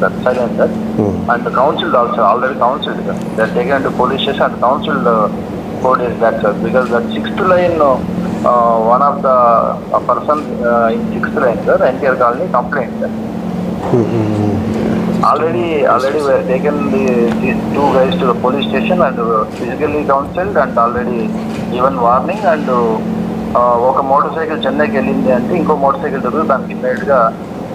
sir silence sir and council also already council that taken to police station and council four days back sir because that sixth line one of the person in sixth line sir NTR colony complaint sir two guys to the police station and uh, physically counseled and already given warning and uh, ఒక motor cycle చెన్నైకి వెళ్ళింది అంటే ఇంకో motor cycle దొరికి దానికి ఇమ్మీడియట్గా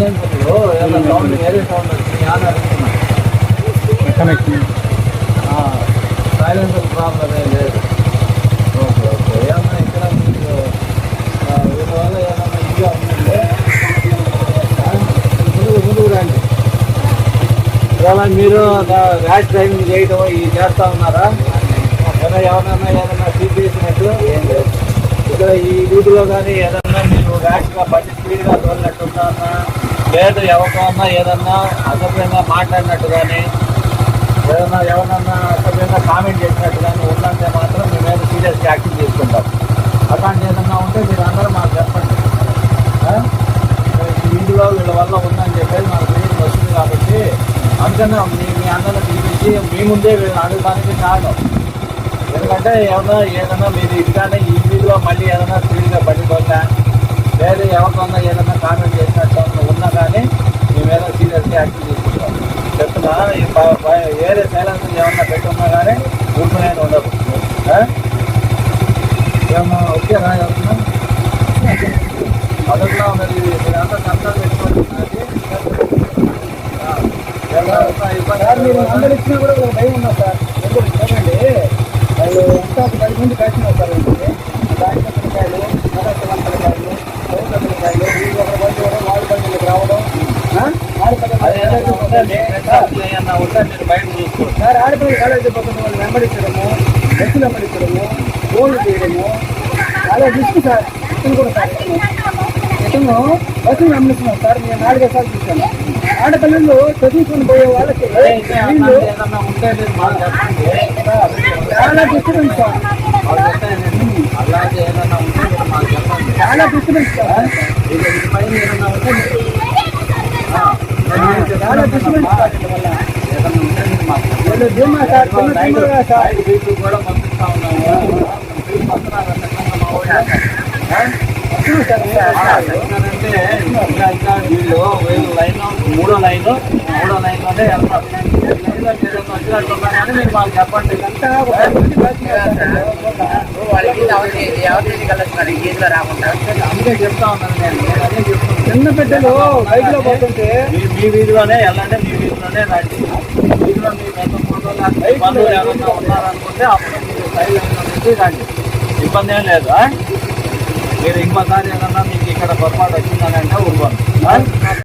సైలెన్సర్లో ఏదైనా sound వేరే సౌండ్ వచ్చింది అని అడుగుతున్నా సైలెన్సర్ ప్రాబ్లం ఏం లేదు. Okay okay. ఏమన్నా ఇక్కడ మీకు ఆ, వీళ్ళ వల్ల ఏమన్నా ఇదిగా ఉందంటే ఆ, ముందుకు ముందుకు రండి. ఇవాళ మీరు ర్యాష్ డ్రైవింగ్ చేయడం ఇది చేస్తా ఉన్నారా? ఏదైనా ఎవరైనా ఏదైనా సీట్ చేసినట్టు? ఏం లేదు. ఇక్కడ ఈ రూట్లో కానీ ఏదన్నా మీరు ర్యాష్గా బండి స్పీడ్గా తోలినట్టున్నా లేదు ఎవరికన్నా ఏదన్నా అసభ్యంగా మాట్లాడినట్టు కానీ ఏదన్నా ఎవరన్నా అసభ్యంగా కామెంట్ చేసినట్టు కానీ ఉందంటే మాత్రం మీ మీద సీరియస్గా యాక్షన్ తీసుకుంటాం. అట్లాంటి ఏదన్నా ఉంటే మీరు అందరూ మాకు చెప్పండి. ఆ? వీళ్ళ వల్ల ఉందని చెప్పేసి మాకు తెలియదు వస్తుంది కాబట్టి అందుకనే మీ మీ అందరిని పిలిపించి మీ ముందే వీళ్ళని అడగడానికి కారణం. ఎందుకంటే ఏమన్నా ఏదన్నా మీరు ఇదిగానే ఈ వీధిలో మళ్ళీ ఏదైనా స్పీడ్గా పడిపోతా లేదు ఎవరికన్నా ఏదైనా కామెంట్ చేసినట్టు ఉన్నా సీరియస్గా యాక్షన్ తీసుకుంటాం చెప్తున్నా వేరే సైలెన్స్ ఏమన్నా పెట్టున్నా కానీ ఊరుకునేది ఉండదు? ఏమన్నా ఓకేనా ఏమన్నా మొదట్లో మరి మీరంతా కష్టాలు మీరు అందరు ఇచ్చినా కూడా భయం ఉన్నా సార్. ఎందుకు? చూడండి వాళ్ళు ఒక పది మంది కలిసి సార్ వీళ్ళకి దాంట్లో చూసుకోండి సార్ ఆడపిల్లలు కాలేజీ పక్కన వాళ్ళు వెంబడించడము బస్సులు వెంబడించడము ఫోన్లు చేయడము చాలా రిస్క్ సార్ ఇతను కూడా సార్ ఇతను బస్సులు గమనిస్తున్నాం సార్ నేను నాలుగైదు సార్లు చూశాను ఆడపిల్లలు చదువుకొని పోయే వాళ్ళకి వీళ్ళు చాలా డిస్టర్బెన్స్ సార్ అలాగే ఏదన్నా ఉంటే మీరు మాకు చెప్పండి చాలా డిస్టర్బెన్స్ సార్ చాలా డిస్టర్బెన్స్ సార్ కూడా పంపిస్తా ఉన్నాము వీళ్ళు వీళ్ళు లైన్ మూడో లైన్ మూడో లైన్లోనే మీరు మాకు చెప్పండి వాళ్ళకి ఎవరి కలుస్తున్నారు గీతలో రాకుండా అందుకే చెప్తా ఉన్నాను నేను అదే చెప్తున్నాను చిన్న బిడ్డలు బైక్లో పోతుంటే మీ మీ వీధిలోనే వెళ్ళండి మీ వీధిలోనే రండి మీ బంధువులు ఎవరన్నా ఉన్నారనుకుంటే అప్పుడు మీరు రండి ఇబ్బంది ఏం లేదు మీరు ఇంకోసారి ఏదన్నా మీకు ఇక్కడ పొరపాటు వచ్చిందని అంటే ఊరుకోండి